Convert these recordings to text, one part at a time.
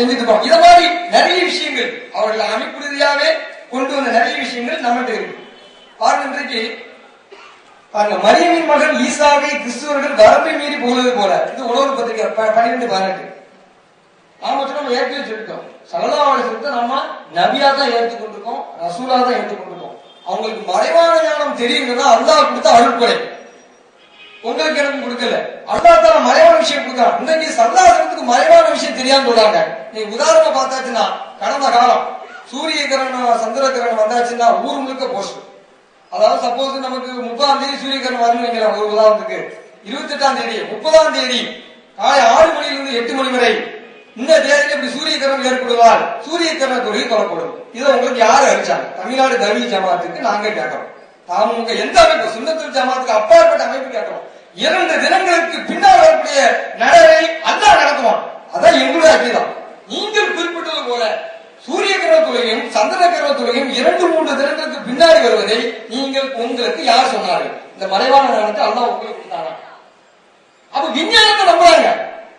செஞ்சுட்டு இருக்கோம் இத மாதிரி நிறைய விஷயங்கள் அவர்கள் அமைப்பு ரீதியாவே கொண்டு வந்த நிறைய விஷயங்கள் நம்மகிட்ட இருக்கு. பாருங்க இன்றைக்கு பாருங்க மரியமின் மகன் ஈசாவை கிறிஸ்துவர்கள் வரம்பை மீறி போனது போல. இது உணவு பத்திரிகை பன்னிரெண்டு பதினெட்டு. நாம மட்டும் நம்ம ஏற்கனவே சொல்லிட்டோம் சலதாவாளத்தை நம்ம நபியா தான் ஏற்றுக்கொண்டிருக்கோம் ரசூலா தான் ஏற்றுக்கொண்டிருக்கோம் அவங்களுக்கு மறைவான ஞானம் தெரியுங்கன்னா அல்லாஹ் கொடுத்த அருட்கொடை. உங்களுக்கு எனக்கு கொடுக்கல. அல்லா தால மறைவான விஷயம் கொடுக்குறான் இன்னைக்கு சந்தாசனத்துக்கு மறைவான விஷயம் தெரியாம சொல்றாங்க நீ உதாரணமா பார்த்தாச்சுன்னா கடந்த காலம் சூரிய கிரகணம் சந்திர கிரகணம் வந்தாச்சுன்னா ஊர் முழுக்க போஸ்ட் அதாவது சப்போஸ் நமக்கு முப்பதாம் தேதி சூரிய கிரகணம் வரணும் வைங்களேன் ஒரு உதாரணத்துக்கு. இருபத்தி எட்டாம் தேதி முப்பதாம் தேதி காலை ஆறு மணியிலிருந்து எட்டு மணி வரை இந்த தேதியில இப்படி சூரிய கிரகணம் ஏற்படுவதால் சூரிய கிரகண தொழில் கொல்லப்படும் இதை உங்களுக்கு யார் அறிவிச்சாங்க? தமிழ்நாடு தர்மி ஜமாத்துக்கு நாங்க கேட்கறோம். அவங்க எந்த அமைப்பு? சுண்ணத்துல் ஜமாத்துக்கு அப்பாற்பட்ட அமைப்பு கேட்டோம் இரண்டு தினங்களுக்கு பின்னால் வரக்கூடிய நடவை அல்லா நடத்துவான் அதான் எங்களுடைய அக்கீதம் நீங்கள் குறிப்பிட்டது போல சூரிய கிரக தொழுகையும் சந்திர கிரக தொழுகையும் இரண்டு மூன்று தினங்களுக்கு பின்னாடி வருவதை நீங்கள் உங்களுக்கு யார் சொன்னார்கள்? இந்த மறைவான நேரத்தை அல்லா உங்களுக்கு அப்ப விஞ்ஞானத்தை நம்புறாங்க.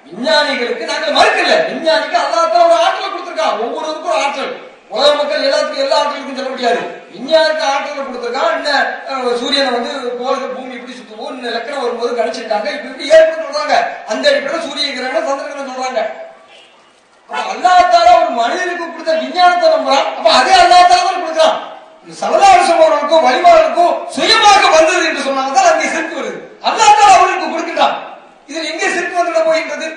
விஞ்ஞானிகளுக்கு நாங்கள் மறுக்கல. விஞ்ஞானிக்கு அல்லாஹ் ஒரு ஆற்றல் கொடுத்திருக்கான். ஒவ்வொருவருக்கும் ஆற்றல். உலக மக்கள் எல்லாத்துக்கும் எல்லா ஆற்றலுக்கும் சொல்ல முடியாது. விஞ்ஞானிக்கு ஆற்றல் கொடுத்திருக்கான் என்ன சூரியனை வந்து கோள்கள் பூமி இப்படி சுத்துவோம் இந்த லக்கணம் வரும்போது கணிச்சிருக்காங்க. இப்படி இப்படி ஏற்பட்டு சொல்றாங்க அந்த அடிப்படையில் சூரிய கிரகணம் சந்திர கிரகணம் சொல்றாங்க அல்லாத்தால ஒரு மனிதனுக்கு கொடுத்த விஞ்ஞானத்தை நம்புறான். அப்ப அதே அல்லாத்தால தான் கொடுக்குறான். இந்த வழிபாடுக்கும் சுயமாக வந்தது என்று சொன்னாங்க தான் அங்கே சிரிப்பு வருது. அல்லாத்தால அவனுக்கு கொடுக்கின்றான். இதில் எங்கே சிரிப்பு வந்துட போகின்றது?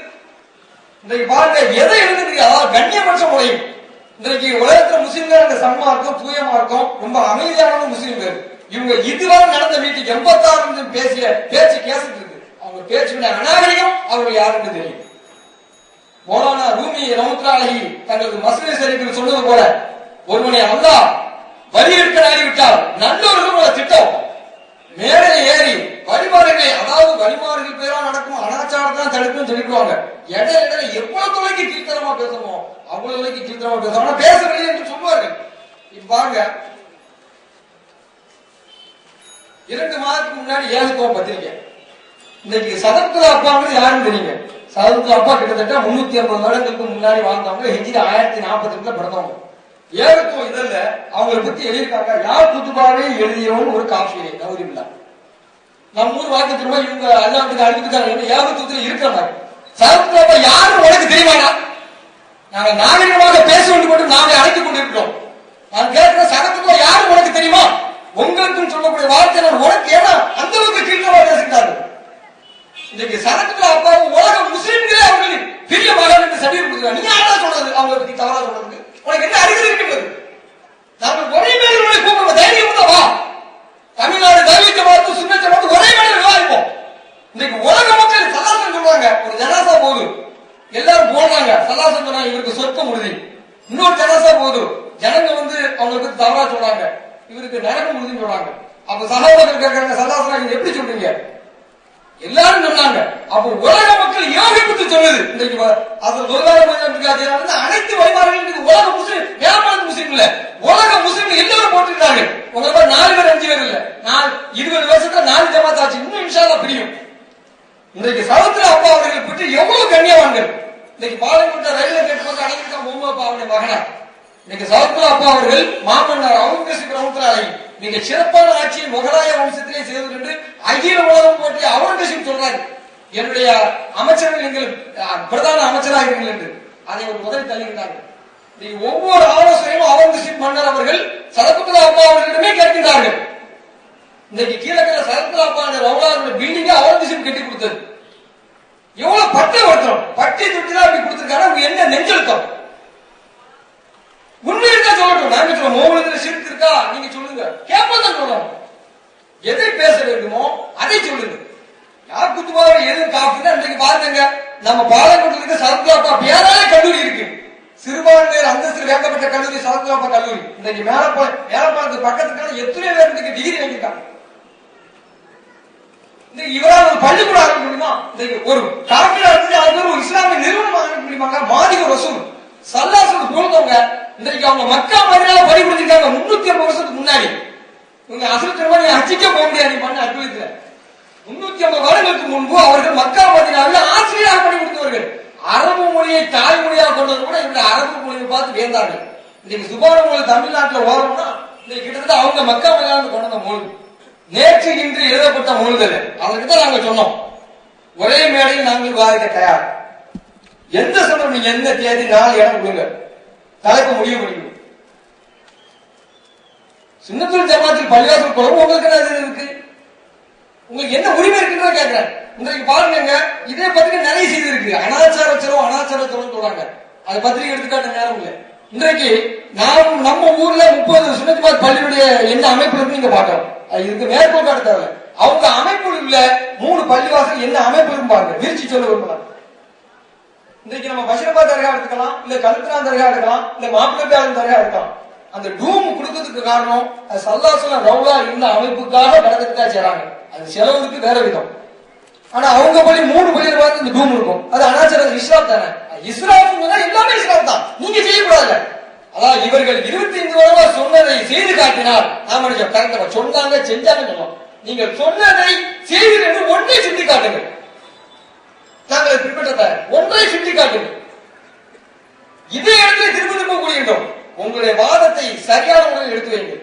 இன்றைக்கு பாருங்க எதை எழுதுறீங்க அதாவது கண்ணியமற்ற முறையும் இன்றைக்கு உலகத்துல முஸ்லிம்கள் அந்த சன்மார்க்கம் தூயமார்க்கம் ரொம்ப அமைதியான முஸ்லிம்கள் இவங்க இதுவரை நடந்த மீட்டிங் எண்பத்தாறு பேசிய பேச்சு கேசிட்டு இருக்கு. அவங்க பேச்சு அநாகரிகம் அவர்கள் யாருன்னு தெரியும்? மோலானா ரூமி ரமத்ராலி தங்களது மசூதி ஷரீஃபில் சொன்னது போல ஒருவனை அல்லா வழி எடுக்க நாடிவிட்டால் நல்லவர்கள் உங்களை திட்டம். மேலே ஏறி வழிமாறுகளை அதாவது வழிமாறுகள் பேரா நடக்கும் அனாச்சாரத்தான் தடுக்கும் சொல்லிடுவாங்க. இடையில இடையில எவ்வளவு தொலைக்கு கீழ்த்தரமா பேசணும் அவ்வளவு தொலைக்கு கீழ்த்தரமா பேசணும். பேசுற இவ்வாங்க பாருங்க. இரண்டு மாதத்துக்கு முன்னாடி ஏகத்துவம் பத்திரிக்கை இன்னைக்கு சதத்துல அப்பாங்கிறது யாருன்னு தெரியுங்க. சதத்துல அப்பா கிட்டத்தட்ட முன்னூத்தி ஐம்பது வருடங்களுக்கு முன்னாடி வாழ்ந்தவங்க ஹிஜ்ரி ஆயிரத்தி நாற்பத்தி ரெண்டுல பிறந்தவங்க ஏகத்துவம் இதல்ல அவங்களை பத்தி எழுதியிருக்காங்க. யார் குத்துபாவே எழுதியவன் ஒரு காஃபியை நவரிபில்லா நம்ம ஊர் வாக்கு திரும்ப இவங்க அல்லாட்டுக்கு அழிஞ்சுக்கிட்டாங்க ஏகத்துவத்தில் இருக்கிற மாதிரி. சதத்துல அப்பா உனக்கு தெரியுமாடா? நாங்க நாகரிகமாக பேச வேண்டும் மட்டும் நாங்கள் அழைத்துக் கொண்டிருக்கிறோம். நான் கேட்கிற சதத்துக்குள்ள யாரு உனக்கு தெரியுமா? உங்களுக்கும் சொல்லக்கூடிய வார்த்தை நான் உனக்கு ஏன்னா அந்த அளவுக்கு கீழ்த்தமா பேசுகிறார்கள்? இன்னைக்கு சரக்குல அப்பா உலக முஸ்லிம்களே அவர்களின் பெரிய மகன் என்று சபீர் கொடுக்கிறார் நீ யாரா சொல்றது? அவங்களை பத்தி தவறா சொல்றதுக்கு? உனக்கு என்ன அறிவு இருக்கின்றது நாங்கள் ஒரே மேலே கூப்பிடுவோம் தைரியம் இருந்தா வா தமிழ்நாடு தவிக்க பார்த்து சுண்ணத்தை பார்த்து ஒரே மேலே விவாதிப்போம் இன்னைக்கு உலக மக்கள் சல்லாசம் சொல்றாங்க ஒரு ஜனாசா போகுது எல்லாரும் போடுறாங்க சல்லாசம் சொன்னாங்க இவருக்கு சொர்க்கம் உறுதி இன்னொரு ஜனாசா போகுது ஜனங்க வந்து அவங்களுக்கு பத்தி தவறா சொல்றாங்க இவருக்கு நரகம் உறுதின்னு சொல்றாங்க அப்ப சகோதரர் கேட்கறாங்க சல்லாசனா நீங்க எப்படி சொல்றீங்க? எல்லாரும் சொன்னாங்க. அப்ப உலக மக்கள் ஏகப்பட்டு சொல்லுது இன்றைக்கு வ- அது பொருளாதார மனிதனுக்கு வந்து அனைத்து வழிபாடுகளும் உலக முஸ்லீம் ஏமாந்து முஸ்லீம் இல்ல. உலக முஸ்லீம் எல்லாரும் போட்டிருக்காங்க உங்களை நாலு பேர் அஞ்சு பேர் இல்ல. நாலு இருபது வருஷத்துல நாலு ஜமாத் ஆச்சு. இன்னும் இன்ஷால்லா பிரியும். இன்றைக்கு சகோதர அப்பா அவர்கள் பற்றி எவ்வளவு கண்ணியவான்கள். இன்னைக்கு பாளையங்கோட்டை ரயில்வே கேட்டு வந்து அடைஞ்சிருக்கான் பொம்மை அப்பா அவருடைய மகனா. இன்னைக்கு சகோதர அப்பா அவர்கள் மாமன்னர் அவுங்கசீப் ரவுத்தராலை மிக சிறப்பான ஆட்சியை முகலாய வம்சத்திலே செய்து என்று அகில உலகம் போற்றி அவுரங்கசீப் சொல்றாரு. என்னுடைய அமைச்சர்கள் நீங்கள் பிரதான அமைச்சராக இருங்கள் என்று. அதை ஒரு முதல் தள்ளுகிறார்கள் நீ ஒவ்வொரு ஆலோசனையும் அவுரங்கசீப் மன்னர் அவர்கள் சதகுப்தா அப்பா அவர்களிடமே கேட்கின்றார்கள். இன்னைக்கு கீழக்கிற சரத்லா அப்பா அந்த ரவுலாருடைய அவுரங்கசீப் கட்டி கொடுத்தது எவ்வளவு பட்டை வருத்தம் பட்டி தொட்டிலாம் அப்படி கொடுத்திருக்காரு அவங்க என்ன நெஞ்செழுத்தம் உண்மை இருக்கா சொல்லட்டும் நாங்க சொல்ல மோகனத்துல சிரித்து இருக்கா நீங்க சொல்லுங்க கேட்போம் தான் சொல்லணும் எதை பேச வேண்டுமோ அதை சொல்லுங்க யார் குத்துமாவை எது காப்புன்னா இன்றைக்கு பாருங்க நம்ம பாலக்கோட்டில் இருக்க சரத்லாப்பா பேரால கல்லூரி இருக்கு. சிறுபான்மையர் அந்தஸ்து வேண்டப்பட்ட கல்லூரி சரத்லாப்பா கல்லூரி. இன்னைக்கு மேலப்பா மேலப்பாளத்துக்கு பக்கத்துக்கான எத்தனை பேர் இன்றைக்கு டிகிரி வாங்கியிருக்காங்க? இந்த இவரால் ஒரு பள்ளிக்கூடம் ஆரம்பிக்க முடியுமா? இன்னைக்கு ஒரு காப்பீடு ஆரம்பிச்சு அது ஒரு இஸ்லாமிய நிறுவனம் ஆரம்பிக்க முடியுமாங்க மாதிக ரசூல் சல்லாசல் போனவங்க இன்றைக்கு அவங்க மக்கா மாதிரியாக படி கொடுத்திருக்காங்க முன்னூத்தி ஐம்பது வருஷத்துக்கு முன்னாடி. இவங்க அசல் திரும்ப நீ அச்சிக்க போக முடியாது அற்புதத்தில். முன்னூத்தி ஐம்பது வருடங்களுக்கு முன்பு அவர்கள் மக்கா மதினாவில் ஆசிரியராக பணி கொடுத்தவர்கள் அரபு மொழியை தாய்மொழியாக கொண்டது கூட இந்த அரபு மொழியை பார்த்து வேந்தார்கள் இன்னைக்கு சுபான மொழி தமிழ்நாட்டில் ஓரம்னா இன்னைக்கு கிட்டத்தட்ட அவங்க மக்கா மதினாவில் கொண்டு வந்த மொழி. நேற்று இன்று எழுதப்பட்ட மொழிகள். அதற்கு தான் நாங்கள் சொன்னோம். ஒரே மேடையில் நாங்கள் விவாதிக்க தயார். எந்த சந்தர்ப்பம் நீங்க எந்த தேதி நாள் இடம் கொடுங்க. தலைப்பு முடிவு முடியும் சுண்ணத்துல் ஜமாத்தில் பள்ளிவாசல் குழம்பு உங்களுக்கு என்ன இருக்கு? உங்களுக்கு என்ன உரிமை இருக்குன்னு கேட்கிறேன். இன்றைக்கு பாருங்க இதே பத்திரிகை நிறைய செய்தி இருக்கு அனாச்சார செலவு அனாச்சார செலவு சொல்றாங்க. அது பத்திரிகை எடுத்துக்காட்ட நேரம் இல்லை. இன்றைக்கு நாம் நம்ம ஊர்ல முப்பது சுண்ணத்துமாத் பள்ளியுடைய என்ன அமைப்பு இருக்கு நீங்க பார்க்கலாம். அது இதுக்கு மேற்கோள் காட்ட தேவை அவங்க அமைப்புல உள்ள மூணு பள்ளிவாசல் என்ன அமைப்பு இருப்பாங்க விரிச்சு சொல்ல விரும்பலாம் இன்றைக்கு நம்ம பஷரபாத் தர்கா எடுத்துக்கலாம் இல்ல கருத்துனா தர்கா எடுக்கலாம் இல்ல மாப்பிள்ளை தர்கா எடுக்கலாம். அந்த டூம் கொடுக்கறதுக்கு காரணம் அது ரவுலா இருந்த அமைப்புக்காக படத்துக்காக செய்றாங்க. அது செலவுக்கு வேற விதம். ஆனா அவங்க பள்ளி மூணு பள்ளியில பார்த்து இந்த டூம் இருக்கும். அது அனாச்சாரம் இஸ்லாம் தானே. இஸ்லாம் எல்லாமே இஸ்லாம் தான். நீங்க செய்யக்கூடாது. அதாவது இவர்கள் இருபத்தி ஐந்து வருவா சொன்னதை செய்து காட்டினார் நாம கரெக்டா சொன்னாங்க செஞ்சாங்க சொல்லுவோம். நீங்கள் சொன்னதை செய்து என்று ஒன்றை சுட்டி காட்டுங்கள். நாங்கள் பின்பற்ற ஒன்றை சுட்டி காட்டுங்கள். இதே இடத்துல திரும்ப திரும்ப கூறுகின்றோம் உங்களுடைய வாதத்தை சரியான முறையில் எடுத்து வைங்கள்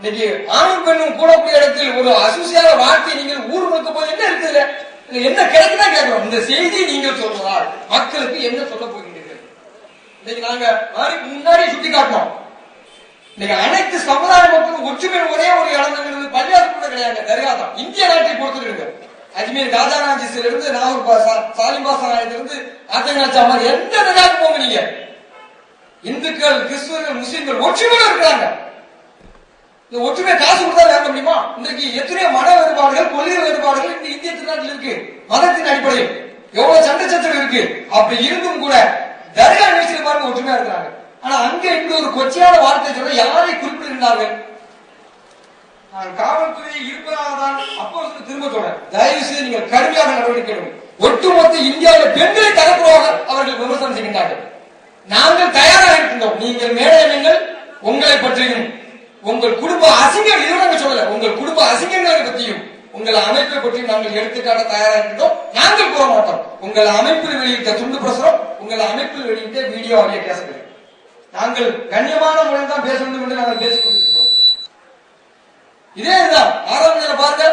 இன்னைக்கு ஆணும் பெண்ணும் கூடக்கூடிய இடத்தில் ஒரு அசூசியான வார்த்தை நீங்கள் ஊர் முழுக்க போது என்ன இருக்குது இதுல என்ன கிடைக்குதா கேட்கிறோம். இந்த செய்தி நீங்கள் சொல்றதால் மக்களுக்கு என்ன சொல்ல போகின்றீர்கள்? இன்னைக்கு நாங்க மாறி முன்னாடி சுட்டி காட்டினோம் இன்னைக்கு அனைத்து சமுதாய மக்களும் ஒற்றுமை ஒரே ஒரு இழந்தது பள்ளியாசம் கூட கிடையாது. தர்காதான். இந்திய நாட்டை பொறுத்திருக்கு அஜ்மீர் ராஜாராஜிஸ்ல இருந்து நாகூர் பாசா சாலிம்பாசனாயத்துல இருந்து ஆத்தங்காச்சாமர் எந்த தர்காவுக்கு போங்க நீங்க? இந்துக்கள் கிறிஸ்துவர்கள் முஸ்லிம்கள் ஒற்றுமையா இருக்கிறாங்க. இந்த ஒற்றுமை காசு கொடுத்தா வேற முடியுமா? இன்றைக்கு எத்தனையோ மன வேறுபாடுகள் கொள்கை வேறுபாடுகள் இந்த இந்திய திருநாட்டில் இருக்கு. மதத்தின் அடிப்படையில் எவ்வளவு சண்டை சச்சரவு இருக்கு. அப்படி இருந்தும் கூட தர்கா நிகழ்ச்சியில் பாருங்க ஒற்றுமையா இருக்கிறாங்க. ஆனா அங்க இங்க ஒரு கொச்சையான வார்த்தை சொல்ல யாரை குறிப்பிட்டிருந்தார்கள் நான் காவல்துறை இருப்பதாக தான் அப்போ திரும்ப சொல்றேன். தயவு செய்து நீங்கள் கடுமையாக நடவடிக்கை எடுக்கும் ஒட்டுமொத்த இந்தியாவில் பெண்களை தரப்புறவாக அவர்கள் விமர்சனம் செய்கின்றார்கள். நாங்கள் தயாராக இருக்கின்றோம். நீங்கள் மேடையங்கள் உங்களை பற்றியும். உங்கள் குடும்ப அசிங்கம் இதுவும் நாங்க சொல்லல. உங்கள் குடும்ப அசிங்கங்களை பற்றியும். உங்கள் அமைப்பை பற்றியும் நாங்கள் எடுத்துக்காட்ட தயாராக இருக்கின்றோம். நாங்கள் கூற மாட்டோம். உங்கள் அமைப்பில் வெளியிட்ட துண்டு பிரசுரம் உங்கள் அமைப்பில் வெளியிட்ட வீடியோ ஆகிய கேசங்கள் நாங்கள் கண்ணியமான முறையில் தான் பேச வேண்டும் என்று நாங்கள் பேசிக் கொண்டிருக்கிறோம். இதே இதுதான். ஆறாம் பாருங்க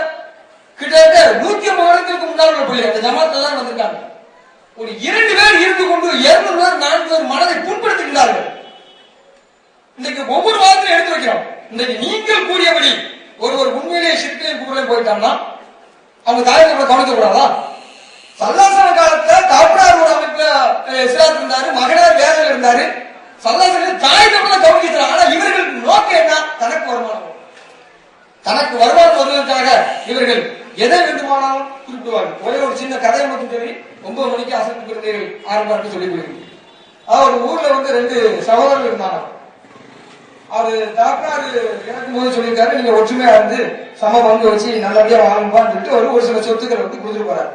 கிட்டத்தட்ட நூத்தி ஐம்பது வருடங்களுக்கு முன்னால் உள்ள புள்ளி. அந்த ஜமாத்துல தான் வந்திருக்காங்க ஒரு இரண்டு பேர் இருந்து கொண்டு இருநூறு பேர் நான்கு பேர் மனதை புண்படுத்துகிறார்கள் இன்னைக்கு ஒவ்வொரு வாரத்திலும் எடுத்து வைக்கிறோம். இன்னைக்கு நீங்கள் கூறியபடி ஒருவர் உண்மையிலேயே சிற்கையில் கூறல போயிட்டாங்கன்னா அவங்க தாய் நம்மளை கவனிக்க கூடாதா சல்லாசன காலத்துல தாப்பனார் ஒரு அமைப்புல அஹ், இஸ்லாத் இருந்தாரு மகனார் வேலையில் இருந்தாரு. சல்லாசன தாய் நம்மளை கவனிக்கிறார். ஆனா இவர்கள் நோக்கம் என்ன? தனக்கு வருமானம். தனக்கு வருமானம் வருவதற்காக இவர்கள் எதை வேண்டுமானாலும் கூப்பிடுவாங்க ஒரே ஒரு சின்ன கதையை மட்டும் சொல்லி ஒன்பது மணிக்கு அசத்து குழந்தைகள் ஆரம்பம் சொல்லி போயிருக்கு அவர் ஊர்ல வந்து ரெண்டு சகோதரர்கள் இருந்தாங்க. அவரு தாக்காரு இறக்கும் போது சொல்லியிருக்காரு நீங்க ஒற்றுமையா இருந்து சம பங்கு வச்சு நல்லபடியா வாங்கப்பான்னு சொல்லிட்டு ஒரு ஒரு சில சொத்துக்களை வந்து கொடுத்துட்டு போறாரு.